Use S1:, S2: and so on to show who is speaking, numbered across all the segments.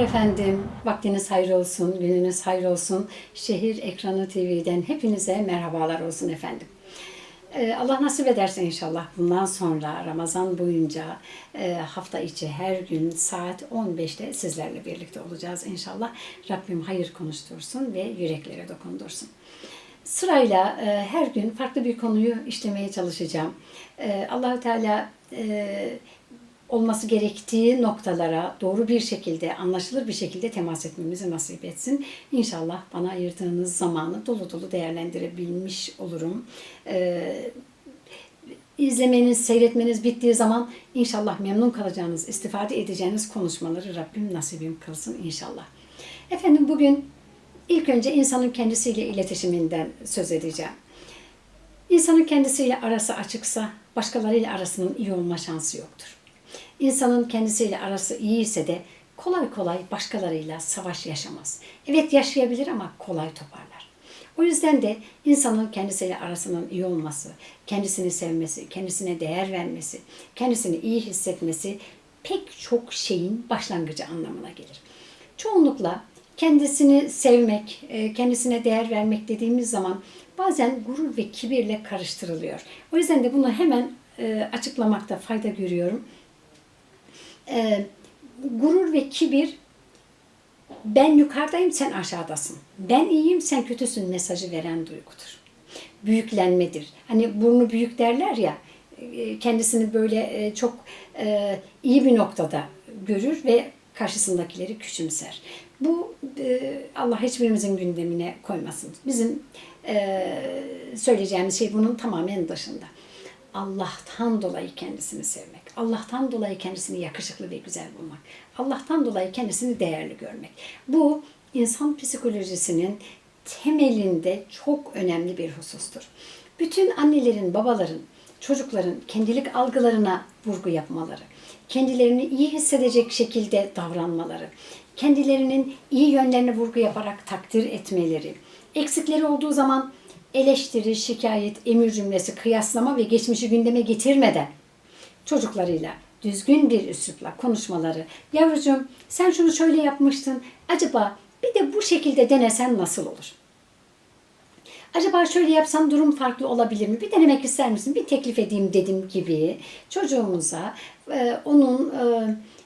S1: Merhabalar efendim. Vaktiniz hayır olsun, gününüz hayır olsun. Şehir Ekranı TV'den hepinize merhabalar olsun efendim. Ee, Allah nasip ederse inşallah bundan sonra Ramazan boyunca e, hafta içi her gün saat 15'te sizlerle birlikte olacağız inşallah. Rabbim hayır konuştursun ve yüreklere dokundursun. Sırayla e, her gün farklı bir konuyu işlemeye çalışacağım. E, Allahü Teala olması gerektiği noktalara doğru bir şekilde, anlaşılır bir şekilde temas etmemizi nasip etsin. İnşallah bana ayırdığınız zamanı dolu dolu değerlendirebilmiş olurum. Ee, izlemeniz, seyretmeniz bittiği zaman inşallah memnun kalacağınız, istifade edeceğiniz konuşmaları Rabbim nasibim kılsın inşallah. Efendim bugün ilk önce insanın kendisiyle iletişiminden söz edeceğim. İnsanın kendisiyle arası açıksa başkalarıyla arasının iyi olma şansı yoktur. İnsanın kendisiyle arası iyi ise de kolay kolay başkalarıyla savaş yaşamaz. Evet yaşayabilir ama kolay toparlar. O yüzden de insanın kendisiyle arasının iyi olması, kendisini sevmesi, kendisine değer vermesi, kendisini iyi hissetmesi pek çok şeyin başlangıcı anlamına gelir. Çoğunlukla kendisini sevmek, e, kendisine değer vermek dediğimiz zaman bazen gurur ve kibirle karıştırılıyor. O yüzden de bunu hemen e, açıklamakta fayda görüyorum e, gurur ve kibir ben yukarıdayım sen aşağıdasın. Ben iyiyim sen kötüsün mesajı veren duygudur. Büyüklenmedir. Hani burnu büyük derler ya e, kendisini böyle e, çok e, iyi bir noktada görür ve karşısındakileri küçümser. Bu Allah hiçbirimizin gündemine koymasın. Bizim söyleyeceğimiz şey bunun tamamen dışında. Allah'tan dolayı kendisini sevmek. Allah'tan dolayı kendisini yakışıklı ve güzel bulmak. Allah'tan dolayı kendisini değerli görmek. Bu insan psikolojisinin temelinde çok önemli bir husustur. Bütün annelerin, babaların, çocukların kendilik algılarına vurgu yapmaları, kendilerini iyi hissedecek şekilde davranmaları, kendilerinin iyi yönlerine vurgu yaparak takdir etmeleri, eksikleri olduğu zaman eleştiri, şikayet, emir cümlesi, kıyaslama ve geçmişi gündeme getirmeden çocuklarıyla düzgün bir üslupla konuşmaları. Yavrucuğum sen şunu şöyle yapmıştın. Acaba bir de bu şekilde denesen nasıl olur? Acaba şöyle yapsam durum farklı olabilir mi? Bir denemek ister misin? Bir teklif edeyim dedim gibi çocuğumuza e, onun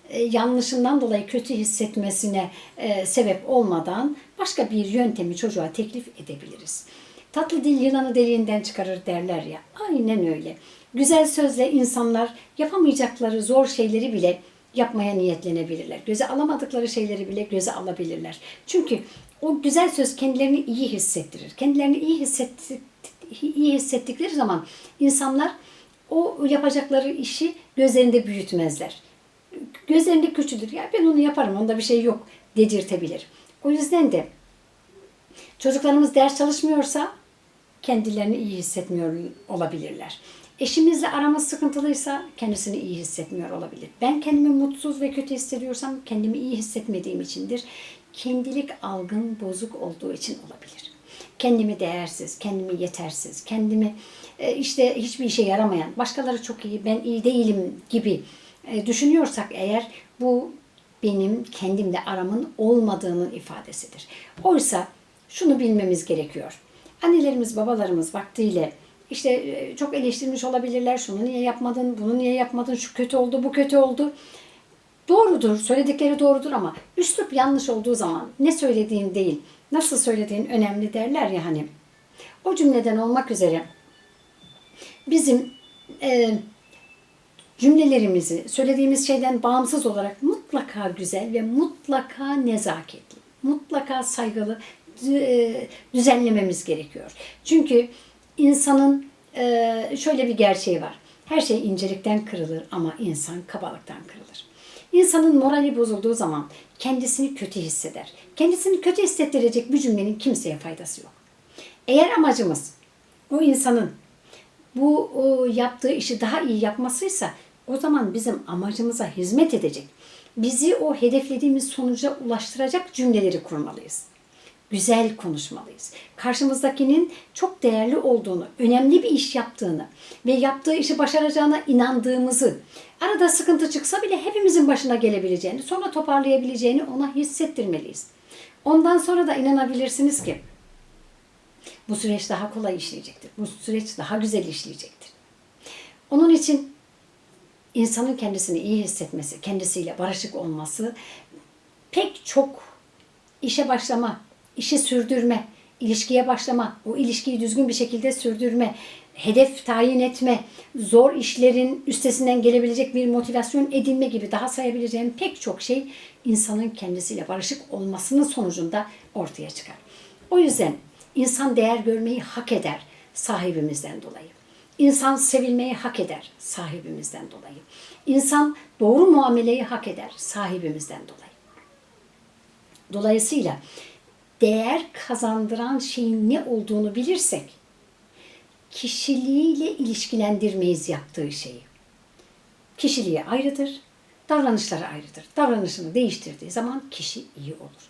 S1: e, e yanlışından dolayı kötü hissetmesine e, sebep olmadan başka bir yöntemi çocuğa teklif edebiliriz. Tatlı dil yılanı deliğinden çıkarır derler ya. Aynen öyle. Güzel sözle insanlar yapamayacakları zor şeyleri bile yapmaya niyetlenebilirler. Göze alamadıkları şeyleri bile göze alabilirler. Çünkü o güzel söz kendilerini iyi hissettirir. Kendilerini iyi, hissettik, iyi hissettikleri zaman insanlar o yapacakları işi gözlerinde büyütmezler. Gözlerinde küçülür. Ya ben onu yaparım, onda bir şey yok dedirtebilir. O yüzden de çocuklarımız ders çalışmıyorsa kendilerini iyi hissetmiyor olabilirler. Eşimizle aramız sıkıntılıysa kendisini iyi hissetmiyor olabilir. Ben kendimi mutsuz ve kötü hissediyorsam kendimi iyi hissetmediğim içindir. Kendilik algın bozuk olduğu için olabilir. Kendimi değersiz, kendimi yetersiz, kendimi e, işte hiçbir işe yaramayan, başkaları çok iyi, ben iyi değilim gibi e, düşünüyorsak eğer bu benim kendimle aramın olmadığının ifadesidir. Oysa şunu bilmemiz gerekiyor. Annelerimiz, babalarımız vaktiyle işte e, çok eleştirmiş olabilirler. Şunu niye yapmadın, bunu niye yapmadın, şu kötü oldu, bu kötü oldu. Doğrudur, söyledikleri doğrudur ama üslup yanlış olduğu zaman ne söylediğin değil, nasıl söylediğin önemli derler ya hani. O cümleden olmak üzere bizim e, cümlelerimizi söylediğimiz şeyden bağımsız olarak mutlaka güzel ve mutlaka nezaketli, mutlaka saygılı e, düzenlememiz gerekiyor. Çünkü insanın e, şöyle bir gerçeği var. Her şey incelikten kırılır ama insan kabalıktan kırılır. İnsanın morali bozulduğu zaman kendisini kötü hisseder. Kendisini kötü hissettirecek bir cümlenin kimseye faydası yok. Eğer amacımız o insanın bu o yaptığı işi daha iyi yapmasıysa o zaman bizim amacımıza hizmet edecek, bizi o hedeflediğimiz sonuca ulaştıracak cümleleri kurmalıyız. Güzel konuşmalıyız. Karşımızdakinin çok değerli olduğunu, önemli bir iş yaptığını ve yaptığı işi başaracağına inandığımızı, arada sıkıntı çıksa bile hepimizin başına gelebileceğini, sonra toparlayabileceğini ona hissettirmeliyiz. Ondan sonra da inanabilirsiniz ki bu süreç daha kolay işleyecektir. Bu süreç daha güzel işleyecektir. Onun için insanın kendisini iyi hissetmesi, kendisiyle barışık olması pek çok işe başlama, işi sürdürme, ilişkiye başlama, o ilişkiyi düzgün bir şekilde sürdürme, hedef tayin etme, zor işlerin üstesinden gelebilecek bir motivasyon edinme gibi daha sayabileceğim pek çok şey insanın kendisiyle barışık olmasının sonucunda ortaya çıkar. O yüzden insan değer görmeyi hak eder sahibimizden dolayı. İnsan sevilmeyi hak eder sahibimizden dolayı. İnsan doğru muameleyi hak eder sahibimizden dolayı. Dolayısıyla değer kazandıran şeyin ne olduğunu bilirsek kişiliğiyle ilişkilendirmeyiz yaptığı şeyi. Kişiliği ayrıdır, davranışları ayrıdır. Davranışını değiştirdiği zaman kişi iyi olur.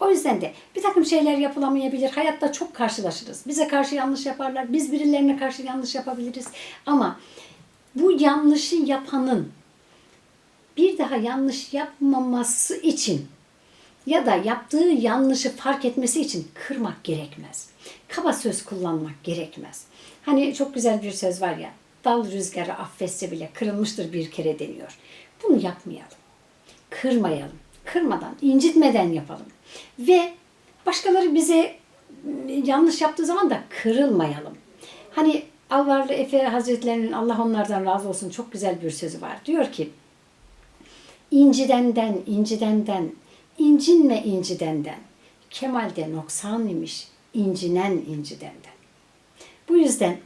S1: O yüzden de bir takım şeyler yapılamayabilir. Hayatta çok karşılaşırız. Bize karşı yanlış yaparlar. Biz birilerine karşı yanlış yapabiliriz. Ama bu yanlışı yapanın bir daha yanlış yapmaması için ya da yaptığı yanlışı fark etmesi için kırmak gerekmez. Kaba söz kullanmak gerekmez. Hani çok güzel bir söz var ya, dal rüzgarı affetse bile kırılmıştır bir kere deniyor. Bunu yapmayalım. Kırmayalım. Kırmadan, incitmeden yapalım. Ve başkaları bize yanlış yaptığı zaman da kırılmayalım. Hani Alvarlı Efe Hazretlerinin Allah onlardan razı olsun çok güzel bir sözü var. Diyor ki, incidenden, incidenden, incinme incidenden, kemalde noksan imiş, incinen incidenden. Bu yüzden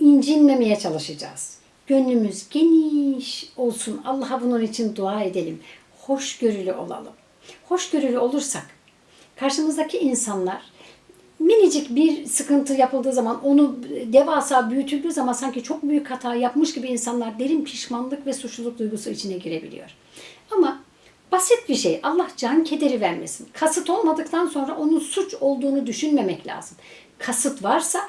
S1: incinmemeye çalışacağız. Gönlümüz geniş olsun. Allah'a bunun için dua edelim. Hoşgörülü olalım. Hoşgörülü olursak karşımızdaki insanlar minicik bir sıkıntı yapıldığı zaman onu devasa büyütüldüğü zaman sanki çok büyük hata yapmış gibi insanlar derin pişmanlık ve suçluluk duygusu içine girebiliyor. Ama basit bir şey. Allah can kederi vermesin. Kasıt olmadıktan sonra onun suç olduğunu düşünmemek lazım. Kasıt varsa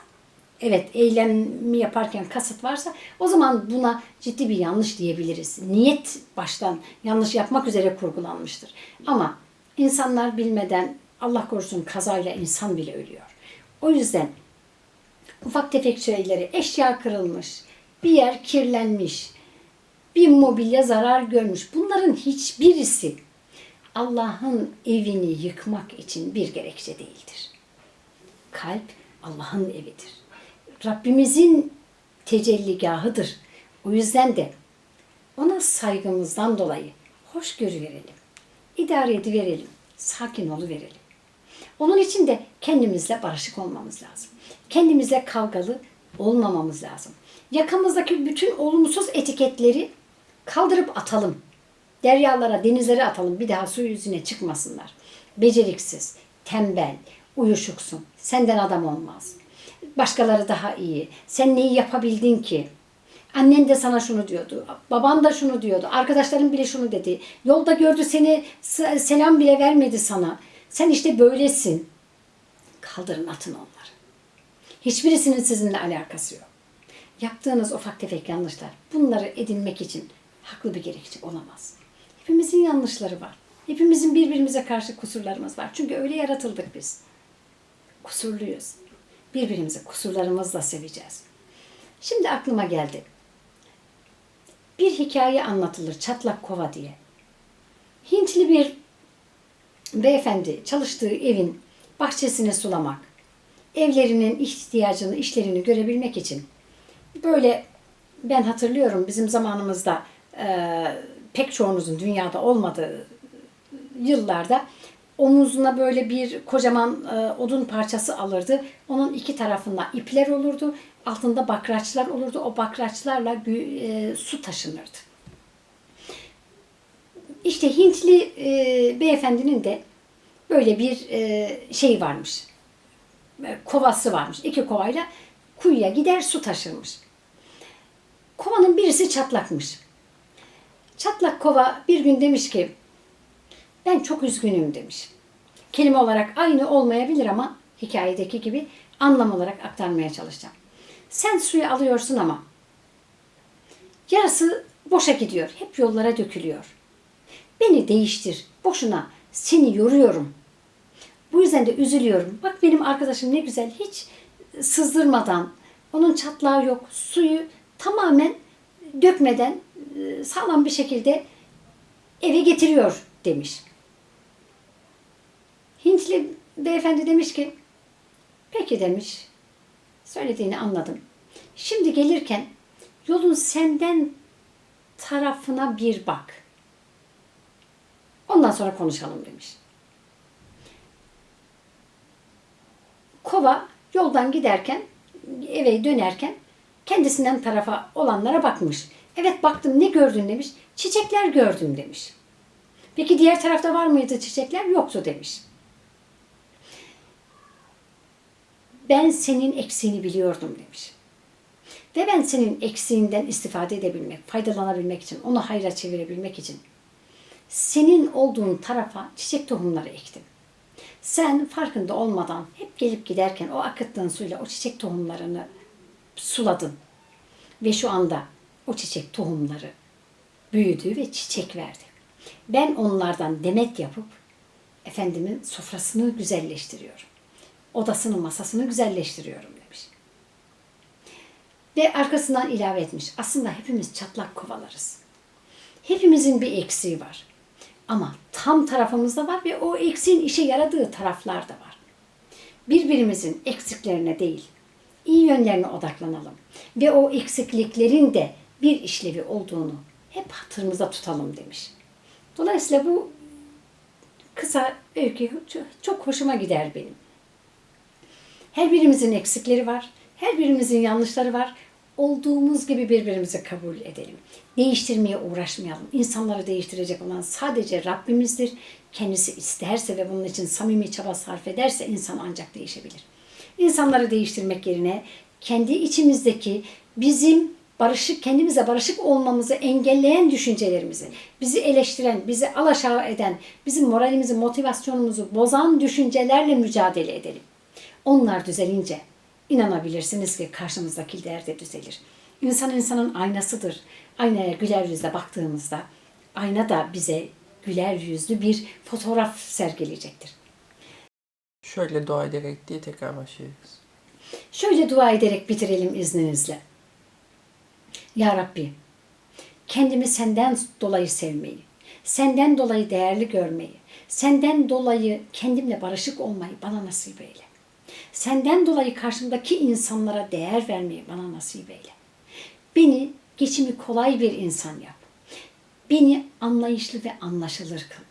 S1: evet eylemi yaparken kasıt varsa o zaman buna ciddi bir yanlış diyebiliriz. Niyet baştan yanlış yapmak üzere kurgulanmıştır. Ama insanlar bilmeden Allah korusun kazayla insan bile ölüyor. O yüzden ufak tefek şeyleri eşya kırılmış, bir yer kirlenmiş, bir mobilya zarar görmüş. Bunların hiçbirisi Allah'ın evini yıkmak için bir gerekçe değildir. Kalp Allah'ın evidir. Rabbimizin tecelligahıdır. O yüzden de ona saygımızdan dolayı hoşgörü verelim. İdare ediverelim. Sakin verelim. Onun için de kendimizle barışık olmamız lazım. Kendimizle kavgalı olmamamız lazım. Yakamızdaki bütün olumsuz etiketleri kaldırıp atalım. Deryalara, denizlere atalım. Bir daha su yüzüne çıkmasınlar. Beceriksiz, tembel, uyuşuksun. Senden adam olmaz. Başkaları daha iyi. Sen neyi yapabildin ki? Annen de sana şunu diyordu. Baban da şunu diyordu. Arkadaşların bile şunu dedi. Yolda gördü seni selam bile vermedi sana. Sen işte böylesin. Kaldırın atın onları. Hiçbirisinin sizinle alakası yok. Yaptığınız ufak tefek yanlışlar bunları edinmek için haklı bir gerekçe olamaz. Hepimizin yanlışları var. Hepimizin birbirimize karşı kusurlarımız var. Çünkü öyle yaratıldık biz. Kusurluyuz. Birbirimizi kusurlarımızla seveceğiz. Şimdi aklıma geldi. Bir hikaye anlatılır çatlak kova diye. Hintli bir beyefendi çalıştığı evin bahçesini sulamak, evlerinin ihtiyacını, işlerini görebilmek için böyle ben hatırlıyorum bizim zamanımızda e, pek çoğunuzun dünyada olmadığı yıllarda omuzuna böyle bir kocaman e, odun parçası alırdı. Onun iki tarafında ipler olurdu. Altında bakraçlar olurdu. O bakraçlarla e, su taşınırdı. İşte Hintli e, beyefendinin de böyle bir e, şey varmış. E, kovası varmış. İki kovayla kuyuya gider su taşırmış. Kovanın birisi çatlakmış. Çatlak kova bir gün demiş ki ben çok üzgünüm demiş. kelime olarak aynı olmayabilir ama hikayedeki gibi anlam olarak aktarmaya çalışacağım. Sen suyu alıyorsun ama yarısı boşa gidiyor. Hep yollara dökülüyor. Beni değiştir. Boşuna seni yoruyorum. Bu yüzden de üzülüyorum. Bak benim arkadaşım ne güzel hiç sızdırmadan, onun çatlağı yok. Suyu tamamen dökmeden sağlam bir şekilde eve getiriyor demiş. Hintli beyefendi demiş ki peki demiş söylediğini anladım. Şimdi gelirken yolun senden tarafına bir bak. Ondan sonra konuşalım demiş. Kova yoldan giderken eve dönerken kendisinden tarafa olanlara bakmış. Evet baktım ne gördün demiş. Çiçekler gördüm demiş. Peki diğer tarafta var mıydı çiçekler? Yoktu demiş. Ben senin eksiğini biliyordum demiş. Ve ben senin eksiğinden istifade edebilmek, faydalanabilmek için, onu hayra çevirebilmek için senin olduğun tarafa çiçek tohumları ektim. Sen farkında olmadan hep gelip giderken o akıttığın suyla o çiçek tohumlarını suladın. Ve şu anda o çiçek tohumları büyüdü ve çiçek verdi. Ben onlardan demet yapıp efendimin sofrasını güzelleştiriyorum. Odasını, masasını güzelleştiriyorum demiş. Ve arkasından ilave etmiş. Aslında hepimiz çatlak kovalarız. Hepimizin bir eksiği var. Ama tam tarafımızda var ve o eksiğin işe yaradığı taraflar da var. Birbirimizin eksiklerine değil, iyi yönlerine odaklanalım. Ve o eksikliklerin de bir işlevi olduğunu hep hatırımıza tutalım demiş. Dolayısıyla bu kısa öykü çok hoşuma gider benim. Her birimizin eksikleri var. Her birimizin yanlışları var. Olduğumuz gibi birbirimizi kabul edelim. Değiştirmeye uğraşmayalım. İnsanları değiştirecek olan sadece Rabbimizdir. Kendisi isterse ve bunun için samimi çaba sarf ederse insan ancak değişebilir. İnsanları değiştirmek yerine kendi içimizdeki bizim barışık, kendimize barışık olmamızı engelleyen düşüncelerimizi, bizi eleştiren, bizi alaşağı eden, bizim moralimizi, motivasyonumuzu bozan düşüncelerle mücadele edelim. Onlar düzelince inanabilirsiniz ki karşımızdakiler de düzelir. İnsan insanın aynasıdır. Aynaya güler yüzle baktığımızda ayna da bize güler yüzlü bir fotoğraf sergileyecektir.
S2: Şöyle dua ederek diye tekrar başlıyoruz.
S1: Şöyle dua ederek bitirelim izninizle. Ya Rabbi, kendimi senden dolayı sevmeyi, senden dolayı değerli görmeyi, senden dolayı kendimle barışık olmayı bana nasip eyle. Senden dolayı karşımdaki insanlara değer vermeyi bana nasip eyle. Beni geçimi kolay bir insan yap. Beni anlayışlı ve anlaşılır kıl.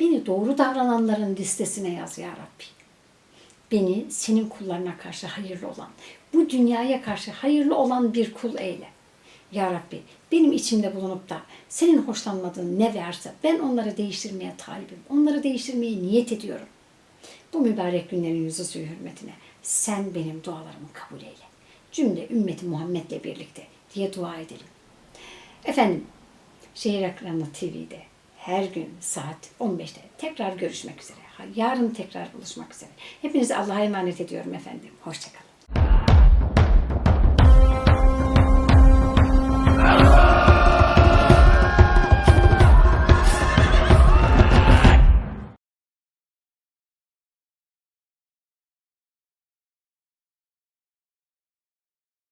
S1: Beni doğru davrananların listesine yaz ya Rabbi. Beni senin kullarına karşı hayırlı olan, bu dünyaya karşı hayırlı olan bir kul eyle. Ya Rabbi benim içimde bulunup da senin hoşlanmadığın ne varsa ben onları değiştirmeye talibim. Onları değiştirmeye niyet ediyorum. Bu mübarek günlerin yüzü hürmetine sen benim dualarımı kabul eyle. Cümle ümmeti Muhammed'le birlikte diye dua edelim. Efendim, Şehir Ekranı TV'de her gün saat 15'te tekrar görüşmek üzere. Yarın tekrar buluşmak üzere. Hepinizi Allah'a emanet ediyorum efendim. Hoşçakalın.